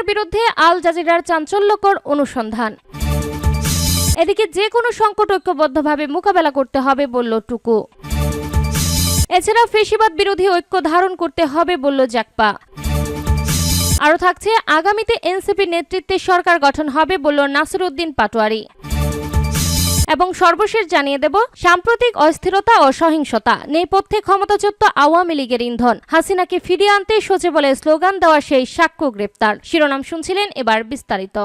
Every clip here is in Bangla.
হাসিনার বিরুদ্ধে আল জাজিরার চাঞ্চল্যকর অনুসন্ধান। এদিকে যে কোনো সংকট ঐক্যবদ্ধভাবে মোকাবেলা করতে হবে বলল টুকু। এছাড়া ফেসিবাদ বিরোধী ঐক্য ধারণ করতে হবে বলল জাকপা। আরও থাকছে, আগামীতে এনসিপি নেতৃত্বে সরকার গঠন হবে বলল নাসিরউদ্দিন পাটোয়ারি। এবং সর্বশেষ জানিয়ে দেব, সাম্প্রতিক অস্থিরতা ও সহিংসতা নেপথ্যে ক্ষমতাচ্যুত আওয়ামী লীগের ইন্ধন। হাসিনাকে ফিরিয়ে আনতে সচে বলে স্লোগান দেওয়া সেই সাক্ষ্য গ্রেপ্তার। শিরোনাম শুনছিলেন এবার বিস্তারিত।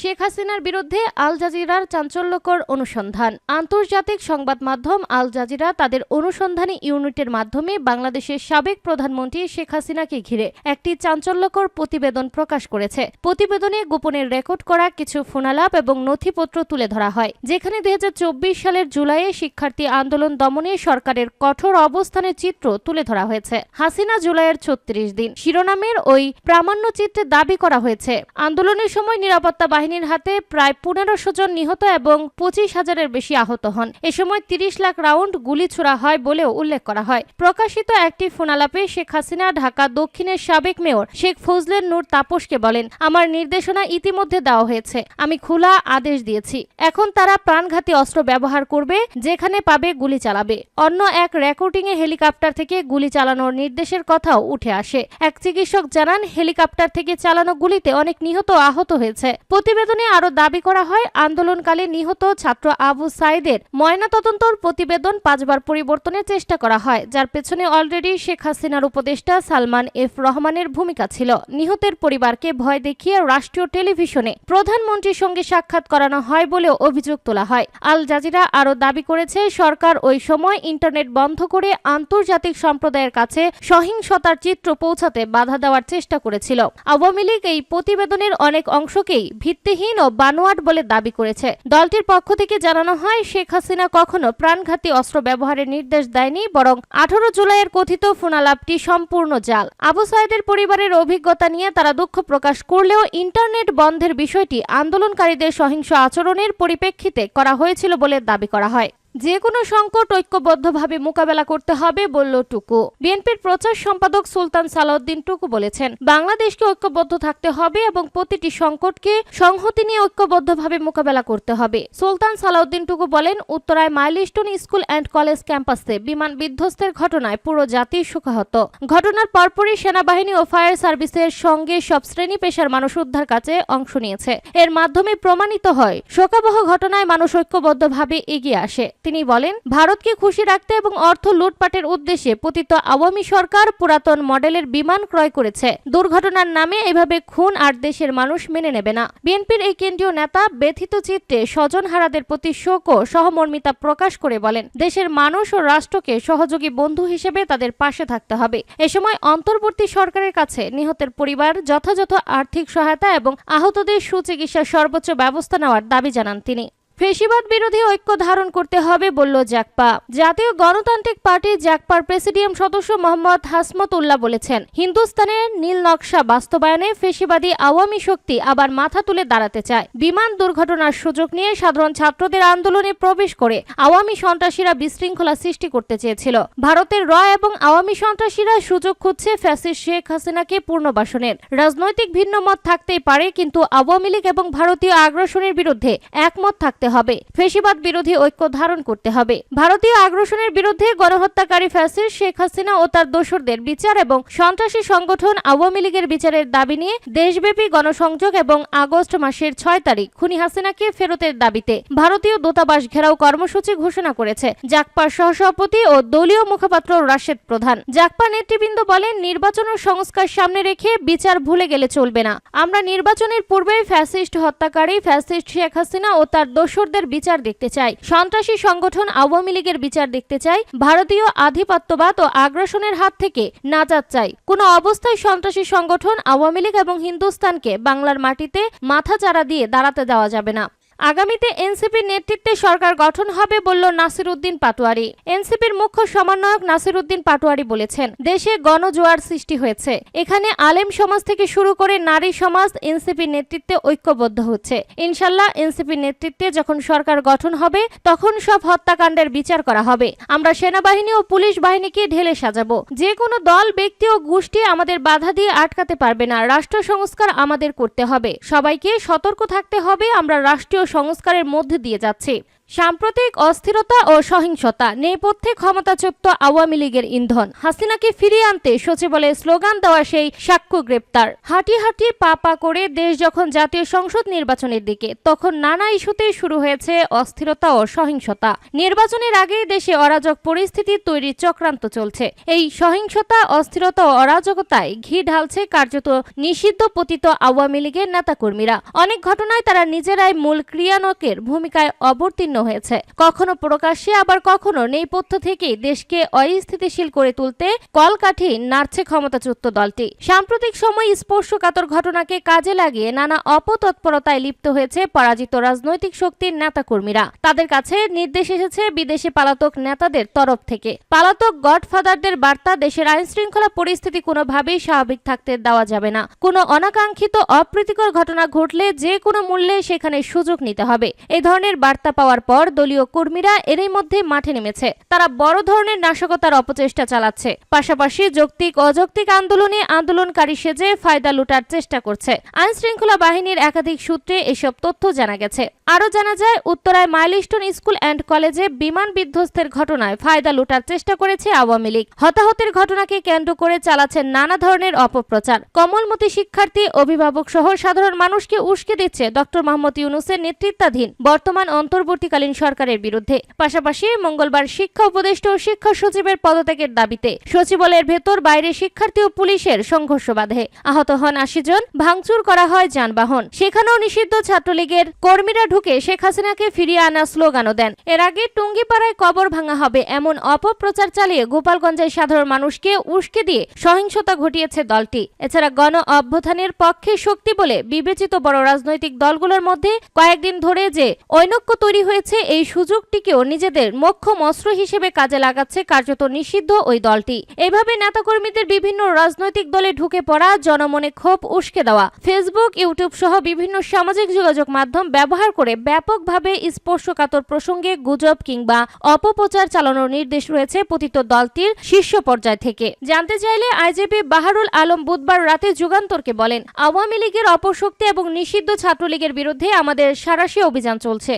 শেখ হাসিনার বিরুদ্ধে আল জাজিরার চাঞ্চল্যকর অনুসন্ধান। আন্তর্জাতিক সংবাদ মাধ্যম আল জাজিরা তাদের অনুসন্ধানী ইউনিটের মাধ্যমে বাংলাদেশের সাবেক প্রধানমন্ত্রী শেখ হাসিনাকে ঘিরে একটি চাঞ্চল্যকর প্রতিবেদন প্রকাশ করেছে। প্রতিবেদনে গোপনের রেকর্ড করা কিছু ফোনালাপ এবং নথিপত্র তুলে ধরা হয়, যেখানে দুই হাজার চব্বিশ সালের জুলাইয়ে শিক্ষার্থী আন্দোলন দমনে সরকারের কঠোর অবস্থানের চিত্র তুলে ধরা হয়েছে। হাসিনা জুলাইয়ের ছত্রিশ দিন। শিরোনামের ওই প্রামাণ্য চিত্রে দাবি করা হয়েছে, আন্দোলনের সময় নিরাপত্তা বাহিনীর হাতে প্রায় পনেরোশো জন নিহত এবং পঁচিশ হাজারের বেশি আহত হন। এ সময় তিরিশ লাখ রাউন্ড গুলি ছোড়া হয় বলেও উল্লেখ করা হয়। প্রকাশিত একটি ফোনালাপে শেখ হাসিনা, ঢাকা দক্ষিণের সাবেক মেয়র শেখ ফজলের নূর তাপসকে বলেন, আমার নির্দেশনা ইতিমধ্যে দেওয়া হয়েছে। আমি খোলা আদেশ দিয়েছি। এখন তারা প্রাণঘাতী অস্ত্র ব্যবহার করবে, যেখানে পাবে গুলি চালাবে। অন্য এক রেকর্ডিংয়ে হেলিকপ্টার থেকে গুলি চালানোর নির্দেশের কথাও উঠে আসে। এক চিকিৎসক জানান, হেলিকপ্টার থেকে চালানো গুলিতে অনেক নিহত আহত হয়েছে। প্রতিবেদনে আরও দাবি করা হয়, আন্দোলনকালে নিহত ছাত্র আবু সাইদের ময়নাতদন্তর প্রতিবেদন পাঁচবার পরিবর্তনের চেষ্টা করা হয়, যার পেছনে অলরেডি শেখ হাসিনার উপদেষ্টা সালমান এফ রহমানের ভূমিকা ছিল। নিহতের পরিবারকে ভয় দেখিয়ে রাষ্ট্রীয় টেলিভিশনে প্রধানমন্ত্রীর সঙ্গে সাক্ষাৎ করানো হয় বলেও অভিযোগ তোলা হয়। আল জাজিরা আরও দাবি করেছে, সরকার ওই সময় ইন্টারনেট বন্ধ করে আন্তর্জাতিক সম্প্রদায়ের কাছে সহিংসতার চিত্র পৌঁছাতে বাধা দেওয়ার চেষ্টা করেছিল। আওয়ামী লীগ এই প্রতিবেদনের অনেক অংশকেই ভিত্তিহীন ও বানোয়াট বলে দাবি করেছে। দলটির পক্ষ থেকে জানানো হয়, শেখ হাসিনা কখনো প্রাণঘাতী অস্ত্র ব্যবহারের নির্দেশ দেয়নি, বরং আঠারো জুলাইয়ের কথিত ফোনালাপটি সম্পূর্ণ জাল। আবু সাইদের পরিবারের অভিজ্ঞতা নিয়ে তারা দুঃখ প্রকাশ করলেও ইন্টারনেট বন্ধের বিষয়টি আন্দোলনকারীদের সহিংস আচরণের পরিপ্রেক্ষিতে করা হয়েছিল বলে দাবি করা হয়। যে কোনো সংকট ঐক্যবদ্ধভাবে মোকাবেলা করতে হবে বলল টুকু। বিএনপির প্রচার সম্পাদক সুলতান সালাউদ্দিন টুকু বলেছেন, বাংলাদেশকে ঐক্যবদ্ধ থাকতে হবে এবং প্রতিটি সংকটকে সংহতি নিয়ে ঐক্যবদ্ধভাবে মোকাবেলা করতে হবে। সুলতান সালাউদ্দিন টুকু বলেন, উত্তরায় মাইলস্টোন স্কুল অ্যান্ড কলেজ ক্যাম্পাসে বিমান বিধ্বস্তের ঘটনায় পুরো জাতি শোকাহত। ঘটনার পরপরই সেনাবাহিনী ও ফায়ার সার্ভিসের সঙ্গে সব শ্রেণি পেশার মানুষ উদ্ধার কাজে অংশ নিয়েছে। এর মাধ্যমে প্রমাণিত হয়, শোকাবহ ঘটনায় মানুষ ঐক্যবদ্ধভাবে এগিয়ে আসে। তিনি বলেন, ভারতকে খুশি রাখতে এবং অর্থ লুটপাটের উদ্দেশ্যে পতিত আওয়ামী সরকার পুরাতন মডেলের বিমান ক্রয় করেছে। দুর্ঘটনার নামে এভাবে খুন আর দেশের মানুষ মেনে নেবে না। বিএনপির এই কেন্দ্রীয় নেতা ব্যথিত চিত্রে স্বজন হারাদের প্রতি শোক ও সহমর্মিতা প্রকাশ করে বলেন, দেশের মানুষ ও রাষ্ট্রকে সহযোগী বন্ধু হিসেবে তাদের পাশে থাকতে হবে। এ সময় অন্তর্বর্তী সরকারের কাছে নিহতের পরিবার, যথাযথ আর্থিক সহায়তা এবং আহতদের সুচিকিৎসার সর্বোচ্চ ব্যবস্থা নেওয়ার দাবি জানান তিনি। ফেসিবাদ বিরোধী ঐক্য ধারণ করতে হবে বলল জাকপা। জাতীয় গণতান্ত্রিক পার্টি জাকপার প্রেসিডিয়াম সদস্য মোহাম্মদ হাসমত উল্লাহ বলেছেন, হিন্দুস্তানের নীল নকশা বাস্তবায়নে ফেসিবাদী আওয়ামী শক্তি আবার মাথা তুলে দাঁড়াতে চায়। বিমান দুর্ঘটনার সুযোগ নিয়ে সাধারণ ছাত্রদের আন্দোলনে প্রবেশ করে আওয়ামী সন্ত্রাসীরা বিশৃঙ্খলা সৃষ্টি করতে চেয়েছিল। ভারতের র এবং আওয়ামী সন্ত্রাসীরা সুযোগ খুঁজছে ফ্যাসিস্ট শেখ হাসিনাকে পূর্ণবাসনের। রাজনৈতিক ভিন্ন মত থাকতেই পারে, কিন্তু আওয়ামী লীগ এবং ভারতীয় আগ্রাসনের বিরুদ্ধে একমত থাকতে হবে। ফেসিবাদ বিরোধী ঐক্য ধারণ করতে হবে। ভারতীয় আগ্রাসনের বিরুদ্ধে গণহত্যাকারী ফ্যাসিস্ট শেখ হাসিনা ও তার দোসরদের বিচার এবং সন্ত্রাসী সংগঠন আওয়ামী লীগের বিচারের দাবি নিয়ে দেশব্যাপী গণসংযোগ এবং আগস্ট মাসের ছয় তারিখ খুনি হাসিনাকে ফেরতের দাবিতে ভারতীয় দূতাবাস ঘেরাও কর্মসূচি ঘোষণা করেছে। জাকপার সহসভাপতি ও দলীয় মুখপাত্র রাশেদ প্রধান। জাকপা নেতৃবৃন্দ বলেন, নির্বাচন ও সংস্কার সামনে রেখে বিচার ভুলে গেলে চলবে না। আমরা নির্বাচনের পূর্বে ফ্যাসিস্ট হত্যাকারী ফ্যাসিস্ট শেখ হাসিনা ও তার দোসরদের বিচার দেখতে চাই সন্ত্রাসী সংগঠন আওয়ামী লীগের বিচার দেখতে চাই ভারতীয় আধিপত্যবাদ ও আগ্রাসনের হাত থেকে নাজাত চাই কোনো অবস্থায় সন্ত্রাসী সংগঠন আওয়ামী লীগ এবং হিন্দুস্তানকে বাংলার মাটিতে মাথা চারা দিয়ে দাঁড়াতে দেওয়া যাবে না। আগামীতে এনসিপির নেতৃত্বে সরকার গঠন হবে বলল নাসির উদ্দিন পাটোয়ারি। এনসিপির মুখ্য সমন্বয়ক নাসির উদ্দিন পাটোয়ারি বলেছেন, দেশে গণজোয়ার সৃষ্টি হয়েছে। এখানে আলেম সমাজ থেকে শুরু করে নারী সমাজ এনসিপির নেতৃত্বে ঐক্যবদ্ধ হচ্ছে। ইনশাল্লাহ এনসিপির নেতৃত্বে যখন সরকার গঠন হবে, তখন সব হত্যাকাণ্ডের বিচার করা হবে। আমরা সেনাবাহিনী ও পুলিশ বাহিনীকে ঢেলে সাজাবো। যে কোনো দল, ব্যক্তি ও গোষ্ঠী আমাদের বাধা দিয়ে আটকাতে পারবে না। রাষ্ট্র সংস্কার আমাদের করতে হবে। সবাইকে সতর্ক থাকতে হবে। আমরা রাষ্ট্রীয় সংস্কারের মধ্যে দিয়ে যাচ্ছি। সাম্প্রতিক অস্থিরতা ও সহিংসতা নেপথ্যে ক্ষমতাচ্যুত আওয়ামী লীগের ইন্ধন। হাসিনাকে ফিরিয়ে আনতে সচিবালয়ে স্লোগান দেওয়া সেই সাক্ষ্য গ্রেপ্তার। হাঁটি হাঁটি পা পা করে দেশ যখন জাতীয় সংসদ নির্বাচনের দিকে, তখন নানা ইস্যুতে শুরু হয়েছে অস্থিরতা ও সহিংসতা। নির্বাচনের আগেই দেশে অরাজক পরিস্থিতি তৈরির চক্রান্ত চলছে। এই সহিংসতা, অস্থিরতা ও অরাজকতায় ঘি ঢালছে কার্যত নিষিদ্ধ পতিত আওয়ামী লীগের নেতাকর্মীরা। অনেক ঘটনায় তারা নিজেরাই মূল ক্রিয়ানকের ভূমিকায় অবতীর্ণ হয়েছে। কখনো প্রকাশ্যে, আবার কখনো নেপথ্য থেকে দেশকে অস্থিতিশীল করে তুলতে কলকাঠি নাড়ছে ক্ষমতাচ্যুত দলটি। সাম্প্রতিক সময় স্পর্শকাতর ঘটনাকে কাজে লাগিয়ে নানা অপতৎপরতায় লিপ্ত হয়েছে পরাজিত রাজনৈতিক শক্তির নেতাকর্মীরা। তাদের কাছে নির্দেশ এসেছে বিদেশি পালাতক নেতাদের তরফ থেকে। পালাতক গডফাদারদের বার্তা, দেশের আইন শৃঙ্খলা পরিস্থিতি কোনোভাবেই স্বাভাবিক থাকতে দেওয়া যাবে না। কোনো অনাকাঙ্ক্ষিত অপ্রীতিকর ঘটনা ঘটলে যে কোনো মূল্যে সেখানে সুযোগ নিতে হবে। এ ধরনের বার্তা পাওয়ার পর দলীয় কর্মীরা এরই মধ্যে মাঠে নেমেছে। তারা বড় ধরনের নাশকতার অপচেষ্টা চালাচ্ছে। পাশাপাশি যৌক্তিক, অযৌক্তিক আন্দোলনে আন্দোলনকারী সেজে ফায়দা লুটার চেষ্টা করছে। আইন শৃঙ্খলা বাহিনীর একাধিক সূত্রে এসব তথ্য জানা গেছে। আরও জানা যায়, উত্তরায় মাইলস্টোন স্কুল অ্যান্ড কলেজে বিমান বিধ্বস্তের ঘটনায় ফায়দা লুটার চেষ্টা করেছে আওয়ামী লীগ। হতাহতের ঘটনাকে কেন্দ্র করে চালাচ্ছে নানা ধরনের অপপ্রচার। কমলমতি শিক্ষার্থী, অভিভাবক সহ সাধারণ মানুষকে উস্কে দিচ্ছে ডক্টর মোহাম্মদ ইউনুসের নেতৃত্বাধীন বর্তমান অন্তর্বর্তীকালীন সরকারের বিরুদ্ধে। পাশাপাশি মঙ্গলবার শিক্ষা উপদেষ্টা ও শিক্ষা সচিবের পদত্যাগের দাবিতে সচিবালয়ের ভেতর বাইরে শিক্ষার্থী ও পুলিশের সংঘর্ষ বাধে। আহত হন আশি জন, ভাঙচুর করা হয় যানবাহন। সেখানেও নিষিদ্ধ ছাত্রলীগের কর্মীরা ঢুকে শেখ হাসিনাকে ফিরিয়ে আনার স্লোগানও দেন। এর আগে টুঙ্গিপাড়ায় কবর ভাঙা হবে এমন অপপ্রচার চালিয়ে গোপালগঞ্জের সাধারণ মানুষকে উস্কে দিয়ে সহিংসতা ঘটিয়েছে দলটি। এছাড়া গণ অভ্যুত্থানের পক্ষে শক্তি বলে বিবেচিত বড় রাজনৈতিক দলগুলোর মধ্যে কয়েকদিন ধরে যে ঐনক্য তৈরি হয়েছে এই সুযোগটিকেও নিজেদের মক্ষম অস্ত্র হিসেবে কাজে লাগাচ্ছে কার্যত নিষিদ্ধ ওই দলটি। এভাবে নেতাকর্মীদের বিভিন্ন রাজনৈতিক দলে ঢুকে পড়া, জনমনে ক্ষোভ উস্কে দেওয়া, ফেসবুক, ইউটিউব সহ বিভিন্ন সামাজিক যোগাযোগ মাধ্যম ব্যবহার করে ব্যাপকভাবে স্পর্শকাতর প্রসঙ্গে গুজব কিংবা অপপ্রচার চালানোর নির্দেশ রয়েছে পতিত দলটির শীর্ষ পর্যায় থেকে। জানতে চাইলে আইজেপি বাহারুল আলম বুধবার রাতে যুগান্তরকে বলেন, আওয়ামী লীগের অপশক্তি এবং নিষিদ্ধ ছাত্রলীগের বিরুদ্ধে আমাদের সারাশি অভিযান চলছে।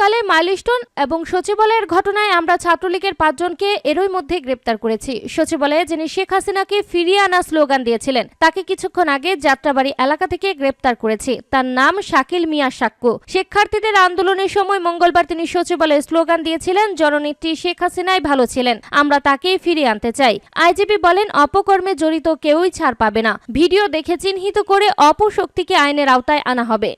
সাম্প্রতিককালে মাইলস্টোন এবং সচিবালয়ের ঘটনায় আমরা ছাত্রলীগের পাঁচজনকে এরই মধ্যে গ্রেপ্তার করেছি। সচিবালয়ে যিনি শেখ হাসিনাকে ফিরিয়ে আনা স্লোগান দিয়েছিলেন, তাকে কিছুক্ষণ আগে যাত্রাবাড়ি এলাকা থেকে গ্রেপ্তার করেছি। তার নাম শাকিল মিয়া সাক্কু। শিক্ষার্থীদের আন্দোলনের সময় মঙ্গলবার তিনি সচিবালয়ে স্লোগান দিয়েছিলেন, জননেত্রী শেখ হাসিনাই ভালো ছিলেন, আমরা তাকেই ফিরিয়ে আনতে চাই। আইজিপি বলেন, অপকর্মে জড়িত কেউই ছাড় পাবে না। ভিডিও দেখে চিহ্নিত করে অপশক্তিকে আইনের আওতায় আনা হবে।